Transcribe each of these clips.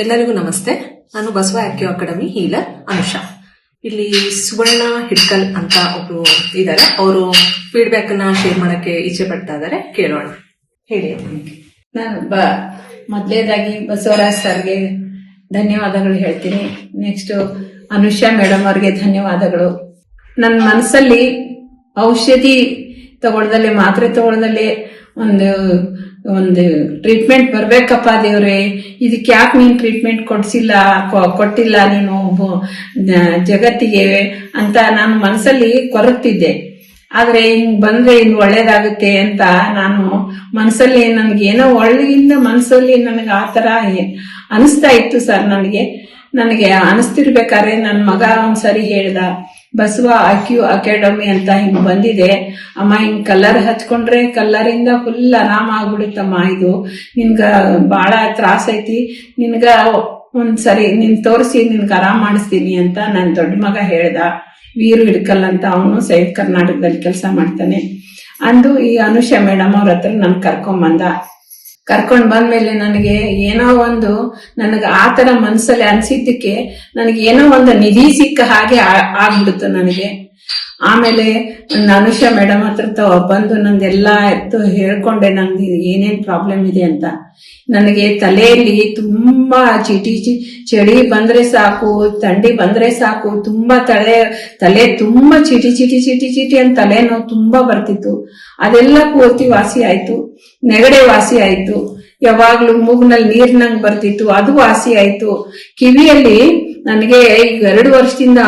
ಎಲ್ಲರಿಗೂ ನಮಸ್ತೆ. ನಾನು Basava acu academy healer Anusha. ಇಲ್ಲಿ ಸುವರ್ಣ ಹಿಡ್ಕಲ್ ಅಂತ ಒಬ್ರು ಇದ್ದಾರೆ ಅವರು ಫೀಡ್ಬ್ಯಾಕ್ನ ಶೇರ್ ಮಾಡಕ್ಕೆ ಇಚ್ಛೆ ಪಡ್ತಾ ಇದ್ದಾರೆ ಕೇಳೋಣ. ಹೇಳಿ ನಾನು ಬ ಮೊದಲೇದಾಗಿ ಬಸವರಾಜ್ ಸರ್ಗೆ ಧನ್ಯವಾದಗಳು ಹೇಳ್ತೀನಿ. ನೆಕ್ಸ್ಟ್ ಅನುಷಾ ಮೇಡಮ್ ಅವ್ರಿಗೆ ಧನ್ಯವಾದಗಳು. ನನ್ನ ಮನಸ್ಸಲ್ಲಿ ಔಷಧಿ ತಗೊಳ್ದಲ್ಲಿ, ಮಾತ್ರೆ ತಗೊಳ್ದಲ್ಲೇ ಒಂದು ಒಂದು ಟ್ರೀಟ್ಮೆಂಟ್ ಬರ್ಬೇಕಪ್ಪ ದೇವ್ರೆ. ಇದಕ್ಕೆ ಯಾಕೆ ನೀನು ಟ್ರೀಟ್ಮೆಂಟ್ ಕೊಡ್ಸಿಲ್ಲ ಕೊಟ್ಟಿಲ್ಲ ನೀನು ಜಗತ್ತಿಗೆ ಅಂತ ನಾನು ಮನಸ್ಸಲ್ಲಿ ಕೊರಗ್ತಿದ್ದೆ. ಆದ್ರೆ ಹಿಂಗ್ ಬಂದ್ರೆ ಇನ್ ಒಳ್ಳೇದಾಗುತ್ತೆ ಅಂತ ನಾನು ಮನಸ್ಸಲ್ಲಿ ನನ್ಗೆ ಏನೋ ಒಳಗಿಂದ ಮನಸ್ಸಲ್ಲಿ ನನಗೆ ಆ ತರ ಅನಿಸ್ತಾ ಇತ್ತು ಸರ್ ನನಗೆ. ನನಗೆ ಅನಿಸ್ತಿರ್ಬೇಕಾದ್ರೆ ನನ್ನ ಮಗ ಒಂದ್ಸರಿ ಹೇಳ್ದ ಬಸವ ಅಕ್ಯೂ ಅಕಾಡೆಮಿ ಅಂತ ಹಿಂಗ್ ಬಂದಿದೆ. ಅಮ್ಮ ಹಿಂಗ್ ಕಲರ್ ಹಚ್ಕೊಂಡ್ರೆ ಕಲ್ಲರಿಂದ ಫುಲ್ ಆರಾಮ ಆಗ್ಬಿಡುತ್ತಮ್ಮ ಇದು. ನಿನ್ಗ ಬಹಳ ತ್ರಾಸ ಐತಿ. ನಿನ್ಗ ಒಂದ್ಸರಿ ನಿನ್ ತೋರಿಸಿ ನಿನ್ಗೆ ಆರಾಮ್ ಮಾಡಿಸ್ತೀನಿ ಅಂತ ನನ್ ದೊಡ್ಡ ಮಗ ಹೇಳ್ದ. ವೀರು ಹಿಡ್ಕಲ್ ಅಂತ ಅವನು ಸೈಡ್ ಕರ್ನಾಟಕದಲ್ಲಿ ಕೆಲಸ ಮಾಡ್ತಾನೆ. ಅಂದು ಈ ಅನುಷ ಮೇಡಮ್ ಅವ್ರ ಹತ್ರ ನನ್ ಕರ್ಕೊಂಡ್ ಬಂದ ಕರ್ಕೊಂಡ್ ಬಂದ್ಮೇಲೆ ನನಗೆ ಏನೋ ಒಂದು ನನಗೆ ಆ ತರ ಮನ್ಸಲ್ಲಿ ಅನ್ಸಿದ್ದಕ್ಕೆ ನನಗೆ ಏನೋ ಒಂದು ನಿಧಿ ಸಿಕ್ಕ ಹಾಗೆ ಆಗಿಬಿಡುತ್ತೆ ಆಗ್ಬಿಡ್ತು ನನಗೆ. ಆಮೇಲೆ ಅನುಷ ಮೇಡಮ್ ಹತ್ರ ಬಂದು ನಂದೆಲ್ಲ ಎತ್ತು ಹೇಳ್ಕೊಂಡೆ ನಂದು ಏನೇನ್ ಪ್ರಾಬ್ಲಮ್ ಇದೆ ಅಂತ. ನನಗೆ ತಲೆಯಲ್ಲಿ ತುಂಬಾ ಚಿಟಿ ಚಳಿ ಬಂದ್ರೆ ಸಾಕು, ಥಂಡಿ ಬಂದ್ರೆ ಸಾಕು, ತುಂಬಾ ತಲೆ ತಲೆ ತುಂಬಾ ಚಿಟಿ ಚಿಟಿ ಚಿಟಿ ಚಿಟಿ ಅಂತ ತಲೆನೋವು ತುಂಬಾ ಬರ್ತಿತ್ತು. ಅದೆಲ್ಲ ಪೂರ್ತಿ ವಾಸಿ ಆಯ್ತು, ನೆಗಡೆ ವಾಸಿ ಆಯ್ತು. ಯಾವಾಗ್ಲೂ ಮೂಗ್ನಲ್ಲಿ ನೀರ್ನಂಗ್ ಬರ್ತಿತ್ತು, ಅದು ವಾಸಿ ಆಯ್ತು. ಕಿವಿಯಲ್ಲಿ ನನಗೆ ಈಗ ಎರಡು ವರ್ಷದಿಂದ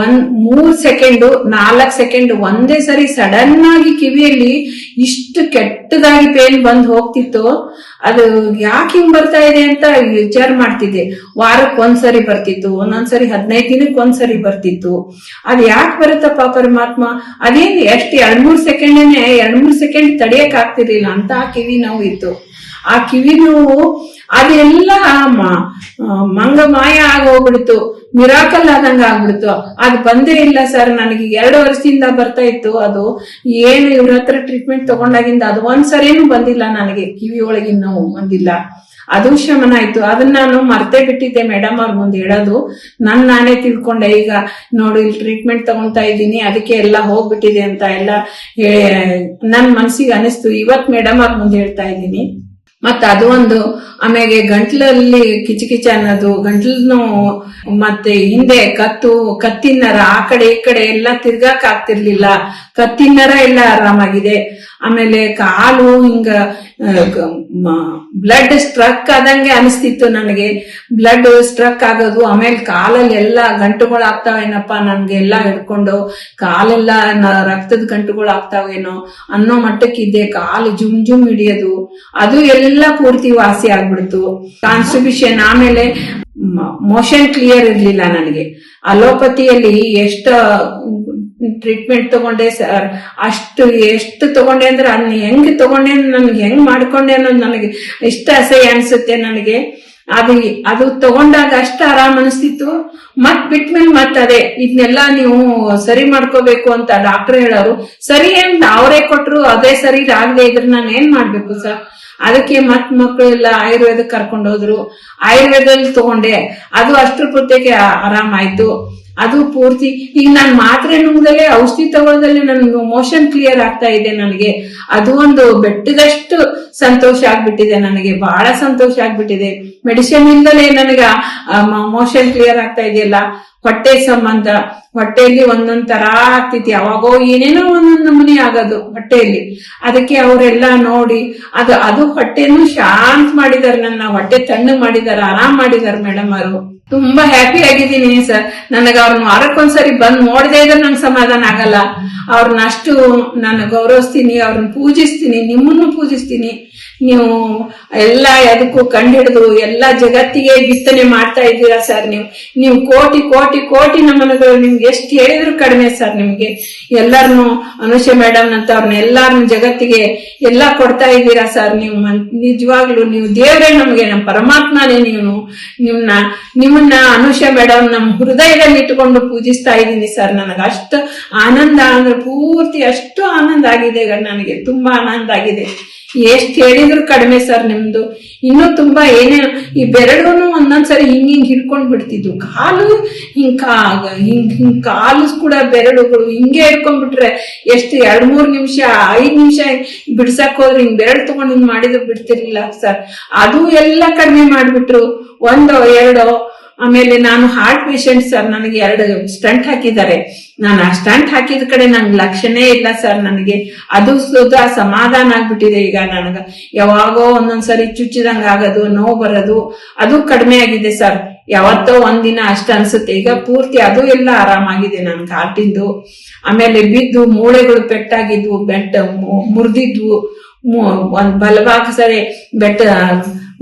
ಒಂದ್ ಮೂರ್ ಸೆಕೆಂಡ್ ನಾಲ್ಕ್ ಸೆಕೆಂಡ್ ಒಂದೇ ಸರಿ ಸಡನ್ ಆಗಿ ಕಿವಿಯಲ್ಲಿ ಇಷ್ಟು ಕೆಟ್ಟದಾಗಿ ಪೇನ್ ಬಂದ್ ಹೋಗ್ತಿತ್ತು. ಅದು ಯಾಕೆ ಹಿಂಗ್ ಬರ್ತಾ ಇದೆ ಅಂತ ವಿಚಾರ ಮಾಡ್ತಿದ್ದೆ. ವಾರಕ್ಕೆ ಒಂದ್ಸರಿ ಬರ್ತಿತ್ತು, ಒಂದೊಂದ್ಸರಿ ಹದಿನೈದು ದಿನಕ್ಕೆ ಒಂದ್ಸರಿ ಬರ್ತಿತ್ತು. ಅದ್ ಯಾಕೆ ಬರುತ್ತಪ್ಪ ಪರಮಾತ್ಮ? ಅದೇನ್ ಎಷ್ಟ್ ಎರಡ್ ಮೂರ್ ಸೆಕೆಂಡನೇ ಎರಡ್ ಮೂರ್ ಸೆಕೆಂಡ್ ತಡಿಯಕ್ ಆಗ್ತಿರ್ಲಿಲ್ಲ ಅಂತ ಕಿವಿ ನೋವು ಇತ್ತು. ಆ ಕಿವಿ ನೋವು ಅದೆಲ್ಲ ಮಂಗ ಮಾಯ ಆಗೋಗ್ಬಿಡ್ತು ಮಿರಾಕಲ್ ಆದಂಗ ಆಗ್ಬಿಡ್ತು. ಅದು ಬಂದೇ ಇಲ್ಲ ಸರ್ ನನಗೆ ಎರಡು ವರ್ಷದಿಂದ ಬರ್ತಾ ಇತ್ತು. ಅದು ಏನು ಇವ್ರ ಹತ್ರ ಟ್ರೀಟ್ಮೆಂಟ್ ತಗೊಂಡಾಗಿಂದ ಅದು ಒಂದ್ಸರೇನು ಬಂದಿಲ್ಲ ನನಗೆ, ಕಿವಿ ಒಳಗಿನ ನೋವು ಬಂದಿಲ್ಲ. ಅದು ಶಮನ ಆಯ್ತು. ಅದನ್ನ ನಾನು ಮರ್ತೇ ಬಿಟ್ಟಿದ್ದೆ ಮೇಡಮ್ ಅವ್ರ ಮುಂದೆ ಹೇಳೋದು. ನನ್ ನಾನೇ ತಿಳ್ಕೊಂಡೆ. ಈಗ ನೋಡಿ, ಇಲ್ಲಿ ಟ್ರೀಟ್ಮೆಂಟ್ ತಗೊಂತಾ ಇದ್ದೀನಿ, ಅದಕ್ಕೆ ಎಲ್ಲ ಹೋಗ್ಬಿಟ್ಟಿದೆ ಅಂತ ಎಲ್ಲ ನನ್ ಮನ್ಸಿಗೆ ಅನಿಸ್ತು ಇವತ್ ಮೇಡಮ್ ಅವ್ರ ಮುಂದೆ ಹೇಳ್ತಾ ಇದ್ದೀನಿ. ಮತ್ತ ಅದು ಒಂದು ಆಮೇಲೆ ಗಂಟ್ಲಲ್ಲಿ ಕಿಚಕಿಚ ಅನ್ನೋದು ಗಂಟ್ಲು ಮತ್ತೆ ಹಿಂದೆ ಕತ್ತು ಕತ್ತಿನರ ಆ ಕಡೆ ಈ ಕಡೆ ಎಲ್ಲ ತಿರ್ಗಾಕ್ ಆಗ್ತಿರ್ಲಿಲ್ಲ. ಕತ್ತಿನರ ಎಲ್ಲ ಆರಾಮಾಗಿದೆ. ಆಮೇಲೆ ಕಾಲು ಹಿಂಗ ಬ್ಲಡ್ ಸ್ಟ್ರಕ್ ಆದಂಗೆ ಅನಿಸ್ತಿತ್ತು ನನಗೆ. ಬ್ಲಡ್ ಸ್ಟ್ರಕ್ ಆಗೋದು, ಆಮೇಲೆ ಕಾಲಲ್ಲಿ ಎಲ್ಲ ಗಂಟುಗಳು ಆಗ್ತಾವೇನಪ್ಪ ನನ್ಗೆ ಎಲ್ಲ ಹಿಡ್ಕೊಂಡು, ಕಾಲೆಲ್ಲ ರಕ್ತದ ಗಂಟುಗಳು ಆಗ್ತಾವೇನೋ ಅನ್ನೋ ಮಟ್ಟಕ್ಕಿದ್ದೆ ಕಾಲು ಜುಮ್ ಜುಮ್ ಹಿಡಿಯೋದು. ಅದು ಎಲ್ಲ ಪೂರ್ತಿ ವಾಸಿ ಆಗ್ಬಿಡ್ತು. ಕಾನ್ಸ್ಟಿಬ್ಯೂಷನ್ ಆಮೇಲೆ ಮೋಷನ್ ಕ್ಲಿಯರ್ ಇರ್ಲಿಲ್ಲ ನನಗೆ. ಅಲೋಪತಿಯಲ್ಲಿ ಎಷ್ಟ ಟ್ರೀಟ್ಮೆಂಟ್ ತಗೊಂಡೆ ಸರ್ ಅಷ್ಟು ಎಷ್ಟು ತಗೊಂಡೆ ಅಂದ್ರೆ ಅದನ್ನ ಹೆಂಗ್ ತಗೊಂಡೆ, ನನ್ಗೆ ಹೆಂಗ್ ಮಾಡ್ಕೊಂಡೆ ಅನ್ನೋದು ನನಗೆ ಇಷ್ಟ ಅಸಹ್ಯ ಅನ್ಸುತ್ತೆ ನನಗೆ. ಅದು ಅದು ತಗೊಂಡಾಗ ಅಷ್ಟ ಆರಾಮ್ ಅನಿಸ್ತಿತ್ತು. ಮತ್ ಬಿಟ್ಮೇಲೆ ಮತ್ ಅದೇ ಇದನ್ನೆಲ್ಲ ನೀವು ಸರಿ ಮಾಡ್ಕೋಬೇಕು ಅಂತ ಡಾಕ್ಟರ್ ಹೇಳೋರು, ಸರಿ ಅಂತ ಅವರೇ ಕೊಟ್ರು, ಅದೇ ಸರಿ ಆಗದೆ ಇದ್ರೆ ನಾನು ಏನ್ ಮಾಡ್ಬೇಕು ಸರ್ ಅದಕ್ಕೆ ಮತ್ ಮಕ್ಕಳೆಲ್ಲ ಆಯುರ್ವೇದಕ್ಕೆ ಕರ್ಕೊಂಡು ಹೋದ್ರು. ಆಯುರ್ವೇದದಲ್ಲಿ ತಗೊಂಡೆ. ಅದು ಅಷ್ಟ್ರ ಪ್ರತ್ಯೇಕ ಆರಾಮ್ ಆಯ್ತು ಅದು ಪೂರ್ತಿ. ಈಗ ನಾನು ಮಾತ್ರೆ ನುಂಗ್ದಲ್ಲೇ ಔಷಧಿ ತಗೊಳ್ದಲ್ಲೇ ನನ್ ಮೋಷನ್ ಕ್ಲಿಯರ್ ಆಗ್ತಾ ಇದೆ ನನಗೆ. ಅದು ಒಂದು ಬೆಟ್ಟದಷ್ಟು ಸಂತೋಷ ಆಗ್ಬಿಟ್ಟಿದೆ ನನಗೆ. ಬಹಳ ಸಂತೋಷ ಆಗ್ಬಿಟ್ಟಿದೆ. ಮೆಡಿಸಿನ್ ಇಂದಲೇ ನನಗೆ ಮೋಷನ್ ಕ್ಲಿಯರ್ ಆಗ್ತಾ ಇದೆಯಲ್ಲ? ಹೊಟ್ಟೆ ಸಂಬಂಧ. ಹೊಟ್ಟೆಯಲ್ಲಿ ಒಂದೊಂದ್ ತರ ಆಗ್ತಿತ್ತು. ಯಾವಾಗೋ ಏನೇನೋ ಒಂದೊಂದ್ ನಮೂನಿ ಆಗೋದು ಹೊಟ್ಟೆಯಲ್ಲಿ. ಅದಕ್ಕೆ ಅವರೆಲ್ಲ ನೋಡಿ, ಅದು ಅದು ಹೊಟ್ಟೆನು ಶಾಂತ ಮಾಡಿದಾರೆ ನನ್ನ. ಹೊಟ್ಟೆ ತಣ್ಣಗ್ ಮಾಡಿದಾರೆ ಆರಾಮ್ ಮಾಡಿದಾರೆ ಮೇಡಮ್ ಅವರು. ತುಂಬಾ ಹ್ಯಾಪಿ ಆಗಿದ್ದೀನಿ ಸರ್ ನನಗೆ ಅವ್ರನ್ನ ವಾರಕ್ಕೊಂದ್ಸರಿ ಬಂದ್ ನೋಡದೇ ಇದ್ರೆ ನಂಗೆ ಸಮಾಧಾನ ಆಗಲ್ಲ. ಅವ್ರನ್ನ ಅಷ್ಟು ನಾನು ಗೌರವಿಸ್ತೀನಿ, ಅವ್ರನ್ನ ಪೂಜಿಸ್ತೀನಿ, ನಿಮ್ಮನ್ನು ಪೂಜಿಸ್ತೀನಿ. ನೀವು ಎಲ್ಲ ಅದಕ್ಕೂ ಕಂಡಿಡಿದು ಎಲ್ಲ ಜಗತ್ತಿಗೆ ಬಿತ್ತನೆ ಮಾಡ್ತಾ ಇದ್ದೀರಾ ಸರ್ ನೀವು? ನೀವು ಕೋಟಿ ಕೋಟಿ ಕೋಟಿ ನಮನಗಳು. ನಿಮ್ಗೆ ಎಷ್ಟು ಹೇಳಿದ್ರು ಕಡಿಮೆ ಸರ್ ನಿಮ್ಗೆ. ಎಲ್ಲರನ್ನು ಅನುಷ ಮೇಡಮ್ ಅಂತ ಅವ್ರನ್ನ ಎಲ್ಲಾರನು ಜಗತ್ತಿಗೆ ಎಲ್ಲ ಕೊಡ್ತಾ ಇದ್ದೀರಾ ಸರ್ ನೀವು? ನಿಜವಾಗ್ಲು ನೀವು ದೇವರೇ ನಮ್ಗೆ, ನಮ್ಮ ಪರಮಾತ್ಮನೇ ನೀವು ನಿಮ್ನ, ನಿಮ್ಮನ್ನ ಅನುಷ ಮೇಡಮ್ ನಮ್ಮ ಹೃದಯದಲ್ಲಿ ಇಟ್ಟುಕೊಂಡು ಪೂಜಿಸ್ತಾ ಇದ್ದೀನಿ ಸರ್. ನನಗೆ ಅಷ್ಟು ಆನಂದ ಅಂದ್ರೆ ಪೂರ್ತಿ ಅಷ್ಟು ಆನಂದ ಆಗಿದೆ ನನಗೆ ತುಂಬಾ ಆನಂದ ಆಗಿದೆ. ಎಷ್ಟು ಹೇಳಿ ಹೇಳಿದ್ರು ಕಡಿಮೆ ಸರ್ ನಿಮ್ದು. ಇನ್ನೂ ತುಂಬಾ ಏನೇ ಈ ಬೆರಡುನು ಒಂದೊಂದ್ಸರಿ ಹಿಂಗ್ ಹಿಂಗ್ ಹಿಡ್ಕೊಂಡ್ ಬಿಡ್ತಿದ್ವು ಕಾಲು ಹಿಂಗ್ ಹಿಂಗ್ ಹಿಂಗ್ ಕಾಲು ಕೂಡ ಬೆರಳುಗಳು ಹಿಂಗೆ ಹಿಡ್ಕೊಂಡ್ಬಿಟ್ರೆ ಎಷ್ಟು ಎರಡ್ ಮೂರ್ ನಿಮಿಷ, ಐದ್ ನಿಮಿಷ ಬಿಡ್ಸಕ್ ಹೋದ್ರೆ ಹಿಂಗ್ ಬೆರಳು ತಗೊಂಡ್ ಹಿಂಗ್ ಮಾಡಿದ್ರು ಬಿಡ್ತಿರ್ಲಿಲ್ಲ ಸರ್. ಅದು ಎಲ್ಲ ಕಡಿಮೆ ಮಾಡ್ಬಿಟ್ರು. ಒಂದೋ, ಎರಡು ಆಮೇಲೆ ನಾನು ಹಾರ್ಟ್ ಪೇಷಂಟ್ ಸರ್ ನನಗೆ ಎರಡು ಸ್ಟಂಟ್ ಹಾಕಿದ್ದಾರೆ. ನಾನು ಆ ಸ್ಟಂಟ್ ಹಾಕಿದ ಕಡೆ ನಂಗೆ ಲಕ್ಷಣೇ ಇಲ್ಲ ಸರ್ ನನಗೆ. ಅದು ಸುಧಾ ಸಮಾಧಾನ ಆಗ್ಬಿಟ್ಟಿದೆ. ಈಗ ನನಗ ಯಾವಾಗೋ ಒಂದೊಂದ್ಸರಿ ಚುಚ್ಚಿದಂಗ ಆಗೋದು, ನೋವು ಬರೋದು, ಅದು ಕಡಿಮೆ ಆಗಿದೆ ಸರ್ ಯಾವತ್ತೋ ಒಂದಿನ ಅಷ್ಟ ಅನ್ಸುತ್ತೆ. ಈಗ ಪೂರ್ತಿ ಅದು ಎಲ್ಲ ಆರಾಮಾಗಿದೆ ನನ್ ಹಾರ್ಟಿಂದು ಆಮೇಲೆ ಬಿದ್ದು ಮೂಳೆಗಳು ಪೆಟ್ಟಾಗಿದ್ವು, ಬೆಟ್ಟ ಮುರಿದಿದ್ವು. ಒಂದ್ ಬಲವಾಗ ಸರಿ, ಬೆಟ್ಟ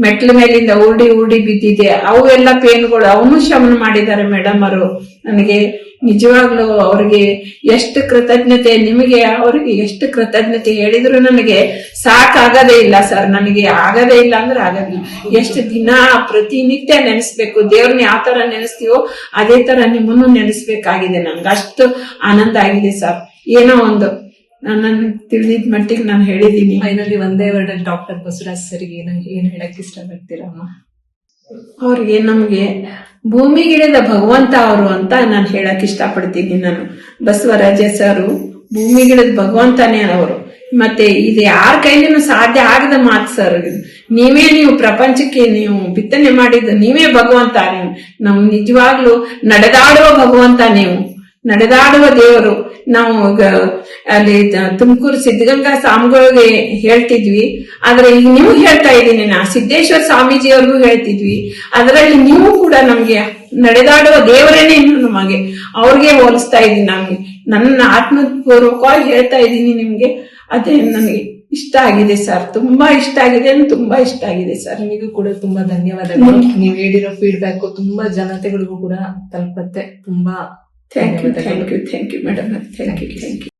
ಮೆಟ್ಲ ಮೇಲಿಂದ ಉರುಡಿ ಉರುಡಿ ಬಿದ್ದಿದೆ. ಅವು ಎಲ್ಲ ಪೇನ್ಗಳು, ಅವನು ಶಮನ ಮಾಡಿದ್ದಾರೆ ಮೇಡಮ್ ಅವರು. ನನಗೆ ನಿಜವಾಗ್ಲೂ ಅವ್ರಿಗೆ ಎಷ್ಟು ಕೃತಜ್ಞತೆ, ನಿಮಗೆ ಅವ್ರಿಗೆ ಎಷ್ಟು ಕೃತಜ್ಞತೆ ಹೇಳಿದ್ರು ನನಗೆ ಸಾಕಾಗದೇ ಇಲ್ಲ ಸರ್. ನನಗೆ ಆಗದೇ ಇಲ್ಲ ಅಂದ್ರೆ ಆಗದಿಲ್ಲ. ಎಷ್ಟು ದಿನ ಪ್ರತಿನಿತ್ಯ ನೆನೆಸ್ಬೇಕು, ದೇವ್ರನ್ನ ಯಾವ ತರ ನೆನೆಸ್ತೀವೋ ಅದೇ ತರ ನಿಮ್ಮನ್ನು ನೆನೆಸ್ಬೇಕಾಗಿದೆ. ನನ್ಗೆ ಅಷ್ಟು ಆನಂದ ಆಗಿದೆ ಸರ್. ಏನೋ ಒಂದು ನನ್ನ ತಿಳಿದಿದ್ ಮಟ್ಟಿಗೆ ನಾನು ಹೇಳಿದೀನಿ ಫೈನಲಿ ಒಂದೇ ವರ್ಡಲ್ಲಿ ಡಾಕ್ಟರ್ ಬಸವರಾಜ್ ಸರ್ಗೆ ಏನ ಏನ್ ಹೇಳಕ್ ಇಷ್ಟಪಡ್ತೀರಮ್ಮ? ಅವ್ರಿಗೆ ನಮ್ಗೆ ಭೂಮಿಗಿಳಿದ ಭಗವಂತ ಅವರು ಅಂತ ನಾನು ಹೇಳಕ್ ಇಷ್ಟಪಡ್ತೀನಿ ನಾನು. ಬಸವರಾಜ ಸರ್ ಭೂಮಿಗಿಳಿದ ಭಗವಂತನೇ ಅವರು. ಮತ್ತೆ ಇದು ಯಾರ ಕೈಲಿನೂ ಸಾಧ್ಯ ಆಗದ ಮಾತು ಸರ್ ನೀವೇ ನೀವು ಪ್ರಪಂಚಕ್ಕೆ ನೀವು ಬಿತ್ತನೆ ಮಾಡಿದ್ದು ನೀವೇ ಭಗವಂತ ನೀವು. ನಮ್ ನಿಜವಾಗ್ಲೂ ನಡೆದಾಡುವ ಭಗವಂತ ನೀವು. ನಡೆದಾಡುವ ದೇವರು. ನಾವು ಅಲ್ಲಿ ತುಮಕೂರು ಸಿದ್ಧಗಂಗಾ ಸ್ವಾಮಿಗಳಿಗೆ ಹೇಳ್ತಿದ್ವಿ. ಆದ್ರೆ ಈಗ ನೀವು ಹೇಳ್ತಾ ಇದ್ದೀನಿ ನಾ ಸಿದ್ದೇಶ್ವರ ಸ್ವಾಮೀಜಿಯವ್ರಿಗೂ ಹೇಳ್ತಿದ್ವಿ. ಅದರಲ್ಲಿ ನೀವು ಕೂಡ ನಮ್ಗೆ ನಡೆದಾಡುವ ದೇವರೇನೆ ನಮಗೆ. ಅವ್ರಿಗೆ ಹೋಲಿಸ್ತಾ ಇದ್ದೀನಿ ನಮ್ಗೆ ನನ್ನ ಆತ್ಮಪೂರ್ವಕವಾಗಿ ಹೇಳ್ತಾ ಇದ್ದೀನಿ ನಿಮ್ಗೆ. ಅದೇ ನನಗೆ ಇಷ್ಟ ಆಗಿದೆ ಸರ್. ತುಂಬಾ ಇಷ್ಟ ಆಗಿದೆ ತುಂಬಾ ಇಷ್ಟ ಆಗಿದೆ ಸರ್. ನಿಮಗೂ ಕೂಡ ತುಂಬಾ ಧನ್ಯವಾದಗಳು. ನೀವು ಹೇಳಿರೋ ಫೀಡ್ಬ್ಯಾಕ್ ತುಂಬಾ ಜನತೆಗಳಿಗೂ ಕೂಡ ತಲುಪತ್ತೆ. ತುಂಬಾ Thank you, thank you, thank you, madam. Thank you, thank you.